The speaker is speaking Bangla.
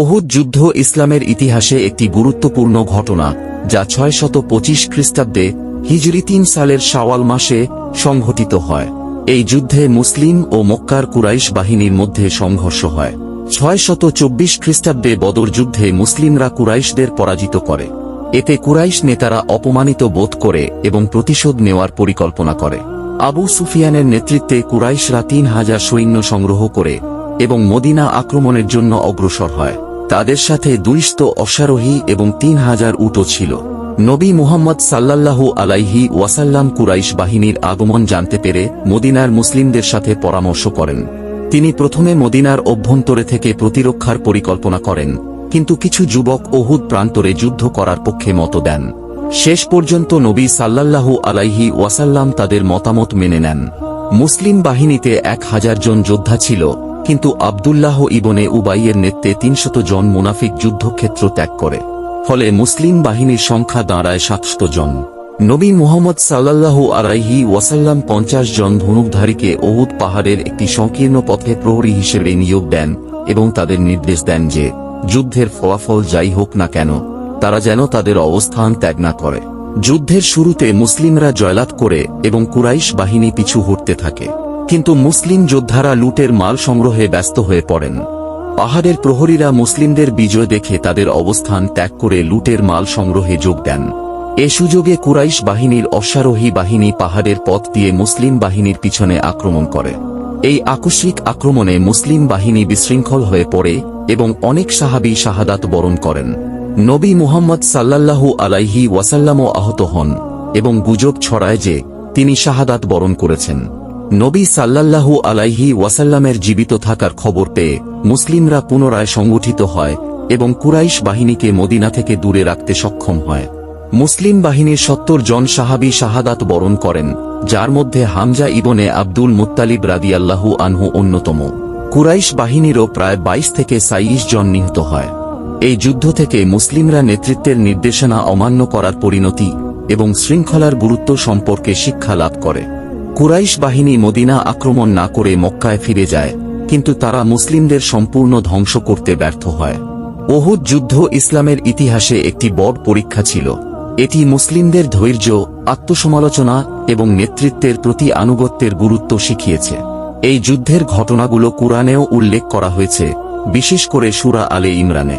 ওহুদ যুদ্ধ ইসলামের ইতিহাসে একটি গুরুত্বপূর্ণ ঘটনা, যা ছয় শত পঁচিশ খ্রিস্টাব্দে হিজরি তিন সালের শাওয়াল মাসে সংঘটিত হয়। এই যুদ্ধে মুসলিম ও মক্কার কুরাইশ বাহিনীর মধ্যে সংঘর্ষ হয়। ছয় শত চব্বিশ খ্রিস্টাব্দে বদর যুদ্ধে মুসলিমরা কুরাইশদের পরাজিত করে। এতে কুরাইশ নেতারা অপমানিত বোধ করে এবং প্রতিশোধ নেওয়ার পরিকল্পনা করে। আবু সুফিয়ানের নেতৃত্বে কুরাইশরা তিন হাজার সৈন্য সংগ্রহ করে এবং মদিনা আক্রমণের জন্য অগ্রসর হয়। তাদের সাথে দুইশত অশ্বারোহী এবং তিন হাজার উটো ছিল। নবী মুহাম্মদ সাল্লাল্লাহু আলাইহি ওয়াসাল্লাম কুরাইশ বাহিনীর আগমন জানতে পেরে মদিনার মুসলিমদের সাথে পরামর্শ করেন। তিনি প্রথমে মদিনার অভ্যন্তরে থেকে প্রতিরক্ষার পরিকল্পনা করেন, কিন্তু কিছু যুবক ওহুদ প্রান্তরে যুদ্ধ করার পক্ষে মত দেন। শেষ পর্যন্ত নবী সাল্লাল্লাহু আলাইহি ওয়াসাল্লাম তাদের মতামত মেনে নেন। মুসলিম বাহিনীতে এক হাজার জন যোদ্ধা ছিল কিন্তু আবদুল্লাহ ইবনে উবাইয়ের নেতৃত্বে তিনশত জন মুনাফিক যুদ্ধক্ষেত্র ত্যাগ করে। ফলে মুসলিম বাহিনীর সংখ্যা দাঁড়ায় সাতশত জন। নবী মুহাম্মদ সাল্লাল্লাহু আলাইহি ওয়াসাল্লাম পঞ্চাশ জন ধনুকধারীকে ওহুদ পাহাড়ের একটি সংকীর্ণ পথে প্রহরী হিসেবে নিয়োগ দেন এবং তাদের নির্দেশ দেন যে, যুদ্ধের ফলাফল যাই হোক না কেন, তারা যেন তাদের অবস্থান ত্যাগ না করে। যুদ্ধের শুরুতে মুসলিমরা জয়লাভ করে এবং কুরাইশ বাহিনী পিছু হটতে থাকে। কিন্তু মুসলিম যোদ্ধারা লুটের মাল সংগ্রহে ব্যস্ত হয়ে পড়েন। পাহাড়ের প্রহরীরা মুসলিমদের বিজয় দেখে তাদের অবস্থান ত্যাগ করে লুটের মাল সংগ্রহে যোগ দেন। এ সুযোগে কুরাইশ বাহিনীর অশ্বারোহী বাহিনী পাহাড়ের পথ দিয়ে মুসলিম বাহিনীর পিছনে আক্রমণ করে। এই আকস্মিক আক্রমণে মুসলিম বাহিনী বিশৃঙ্খল হয়ে পড়ে এবং অনেক সাহাবী শাহাদাত বরণ করেন। নবী মুহাম্মদ সাল্লাল্লাহু আলাইহি ওয়াসাল্লামও আহত হন এবং গুজব ছড়ায় যে তিনি শাহাদাত বরণ করেছেন। নবী সাল্লাল্লাহু আলাইহি ওয়াসাল্লামের জীবিত থাকার খবর পেয়ে মুসলিমরা পুনরায় সংগঠিত হয় এবং কুরাইশ বাহিনীকে মদিনা থেকে দূরে রাখতে সক্ষম হয়। মুসলিম বাহিনীর সত্তর জন সাহাবী শাহাদাত বরণ করেন, যার মধ্যে হামজা ইবনে আব্দুল মুত্তালিব রাদিয়াল্লাহু আনহু অন্যতম। কুরাইশ বাহিনীরও প্রায় বাইশ থেকে সাইশ জন নিহত হয়। এই যুদ্ধ থেকে মুসলিমরা নেতৃত্বের নির্দেশনা অমান্য করার পরিণতি এবং শৃঙ্খলার গুরুত্ব সম্পর্কে শিক্ষা লাভ করে। কুরাইশ বাহিনী মদিনা আক্রমণ না করে মক্কায় ফিরে যায়, কিন্তু তারা মুসলিমদের সম্পূর্ণ ধ্বংস করতে ব্যর্থ হয়। ওহুদ যুদ্ধ ইসলামের ইতিহাসে একটি বড় পরীক্ষা ছিল। এটি মুসলিমদের ধৈর্য, আত্মসমালোচনা এবং নেতৃত্বের প্রতি আনুগত্যের গুরুত্ব শিখিয়েছে। এই যুদ্ধের ঘটনাগুলো কুরআনেও উল্লেখ করা হয়েছে, বিশেষ করে সুরা আলে ইমরানে।